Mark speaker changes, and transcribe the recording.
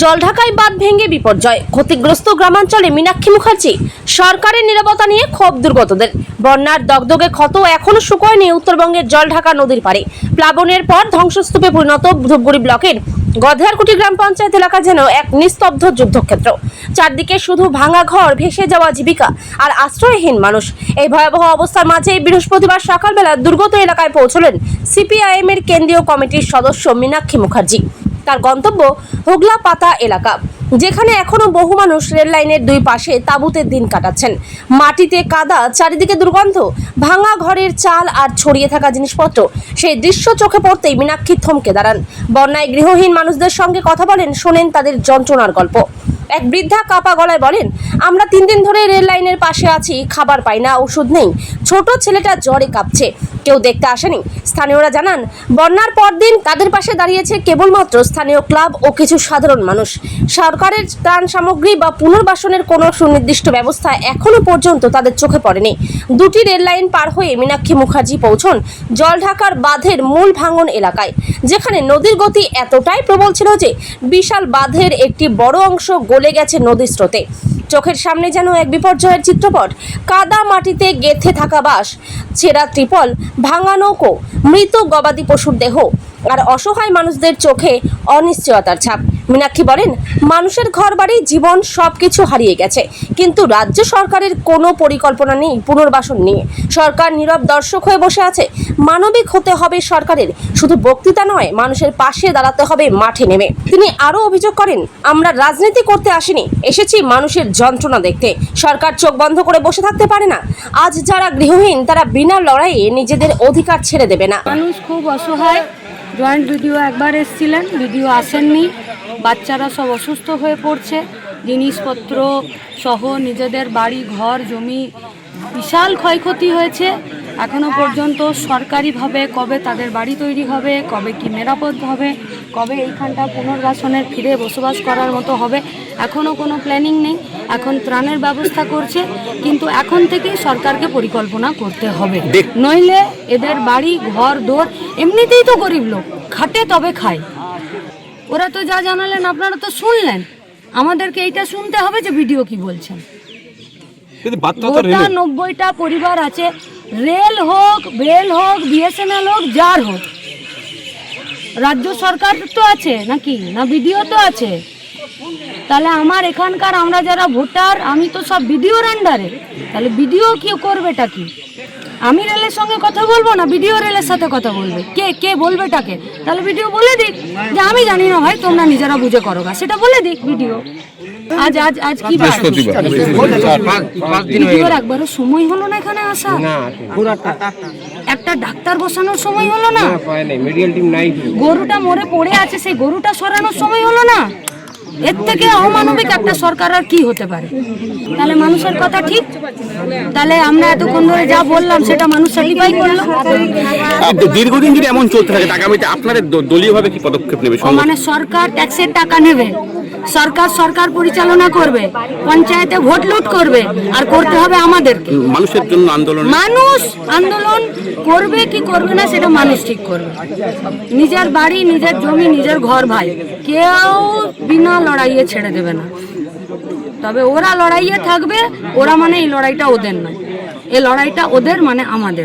Speaker 1: জলঢাকায় বাঁধ ভেঙে বিপর্যয়। ক্ষতিগ্রস্ত গ্রামাঞ্চলে মীনাক্ষী মুখার্জি, সরকারের নিরাপত্তা নিয়ে ক্ষোভ দুর্গতদের। বন্যার দগদগে ক্ষত এখনও শুকোয়নি উত্তরবঙ্গের জলঢাকা নদীর পারে প্লাবনের পর ধ্বংসস্তূপে পরিণত ধূপগুড়ি ব্লকের গধেয়ারকুটি গ্রাম পঞ্চায়েত এলাকা যেন এক নিস্তব্ধ যুদ্ধক্ষেত্র। চারদিকে শুধু ভাঙা ঘর, ভেসে যাওয়া জীবিকা আর আশ্রয়হীন মানুষ। এই ভয়াবহ অবস্থার মাঝে বৃহস্পতিবার সকালবেলা দুর্গত এলাকায় পৌঁছলেন সিপিআইএম এর কেন্দ্রীয় কমিটির সদস্য মীনাক্ষী মুখার্জি। তার গন্তব্য হুগলা পাতা এলাকা, যেখানে এখনও বহু মানুষ রেল লাইনের দুই পাশে তাঁবুতে দিন কাটাচ্ছেন। মাটিতে কাদা, চারিদিকে দুর্গন্ধ, ভাঙা ঘরের চাল আর ছড়িয়ে থাকা জিনিসপত্র, সেই দৃশ্য চোখে পড়তেই মীনাক্ষী থমকে দাঁড়ান। বন্যায় গৃহহীন মানুষদের সঙ্গে কথা বলেন, শোনেন তাদের যন্ত্রণার গল্প। এক বৃদ্ধা কাপা গলায় বলেন, আমরা তিন দিন ধরে রেল লাইনের পাশে আছি, খাবার পাই না, ওষুধ নেই। ছোট ছেলেটা জ্বরে কাঁপছে। কেউ দেখতে আসেনি। স্থানীয়রা জানান, বন্যার পরদিন তাদের পাশে দাঁড়িয়েছে কেবলমাত্র স্থানীয় ক্লাব ও কিছু সাধারণ মানুষ। সরকারের ত্রাণ সামগ্রী বা পুনর্বাসনের কোনো সুনির্দিষ্ট ব্যবস্থা এখনও পর্যন্ত তাদের চোখে পড়েনি। দুটি রেল লাইন পার হয়ে মীনাক্ষী মুখার্জি পৌঁছন জলঢাকার বাঁধের মূল ভাঙন এলাকায়, যেখানে নদীর গতি এতটাই প্রবল ছিল যে বিশাল বাঁধের একটি বড় অংশ গলে গেছে নদীর স্রোতে। চোখের সামনে যেন এক বিপর্যয়ের চিত্রপট। কাদা মাটিতে গেথে থাকা বাস ছেঁড়া ত্রিপল, ভাঙা নৌকো, মৃত গবাদি পশুর দেহ। আর অসহায় মানুষদের চোখে অনিশ্চয়তার ছাপ। মীনাক্ষী বলেন, মানুষের ঘর বাড়ি জীবন সব কিছু হারিয়ে গেছে। কিন্তু রাজ্য সরকারের কোনো পরিকল্পনা নেই, পুনর্বাসন নিয়ে। সরকার নীরব দর্শক হয়ে বসে আছে। মানবিক হতে হবে সরকারের। শুধু বক্তৃতা নয়, মানুষের পাশে দাঁড়াতে হবে মাঠে নেমে। তিনি আরও অভিযোগ করেন, আমরা রাজনীতি করতে আসিনি, এসেছি মানুষের যন্ত্রণা দেখতে। সরকার চোখ বন্ধ করে বসে থাকতে পারে না। আজ যারা গৃহহীন, তারা বিনা লড়াইয়ে নিজেদের অধিকার ছেড়ে দেবে না।
Speaker 2: মানুষ খুব অসহায়। জয়েন্ট ভিডিও একবার এসেছিলেন, ভিডিও আসেননি। বাচ্চারা সব অসুস্থ হয়ে পড়ছে। জিনিসপত্র সহ নিজেদের বাড়ি ঘর জমি বিশাল ক্ষয়ক্ষতি হয়েছে। এখনও পর্যন্ত সরকারিভাবে কবে তাদের বাড়ি তৈরি হবে কবে কি নিরাপদ হবে কবে এইখানটা পুনর্বাসনের ফিরে বসবাস করার মতো হবে এখনও কোনো প্ল্যানিং নেই। এখন ত্রাণের ব্যবস্থা করছে কিন্তু এখন থেকেই সরকারকে পরিকল্পনা করতে হবে। নইলে এদের বাড়ি ঘর দোর এমনিতেই তো গরিব লোক খাটে তবে খায়। ওরা তো যা জানালেন আপনারা তো শুনলেন। আমাদেরকে এইটা শুনতে হবে যে ভিডিও কি বলছেন। গোটা নব্বইটা পরিবার আছে। রেল হোক রেল হোক বিএসএনএল হোক যার হোক। রাজ্য সরকার তো আছে নাকি? না বিডিও তো আছে। তাহলে আমার এখানকার আমরা যারা ভোটার আমি তো সব বিডিওর আন্ডারে তাহলে বিডিও কি করবেটা কি? আমি রেলের সঙ্গে কথা বলব না? বিডিও রেলের সাথে কথা বলবে। কে কে বলবে তাকে? তাহলে ভিডিও বলে দিক। যে আমি জানি না ভাই তোমরা নিজেরা বুঝে করো গা। সেটা বলে দিক ভিডিও আজ আজ আজ কি বার ভিডিওর একবারও সময় হলো না এখানে আসা। একটা ডাক্তার বসানোর সময় হলো না? গরুটা মরে পড়ে আছে সেই গরুটা সরানোর সময় হলো না? এর থেকে অমানবিক একটা সরকার আর কি হতে পারে? তাহলে মানুষের কথা ঠিক? তাহলে আমরা এতক্ষণ ধরে যা বললাম সেটা মানুষ স্যাটিফাই করল।
Speaker 3: দীর্ঘদিন যদি এমন চলতে থাকে আগামীতে আপনাদের দলীয়ভাবে কি পদক্ষেপ নেবে?
Speaker 2: মানে সরকার ট্যাক্সের টাকা নেবে। সরকার সরকার পরিচালনা করবে পঞ্চায়েতে ভোট লুট করবে আর করতে হবে আমাদেরকে।
Speaker 3: মানুষের জন্য আন্দোলন
Speaker 2: মানুষ আন্দোলন করবে কি করবে না সেটা মানুষ ঠিক করবে। নিজের বাড়ি নিজের জমি নিজের ঘর ভাই কেউ বিনা লড়াইয়ে ছেড়ে দেবে না। তবে ওরা লড়াইয়ে থাকবে ওরা মানে এই লড়াইটা ওদের নয়। এই লড়াইটা ওদের মানে আমাদের।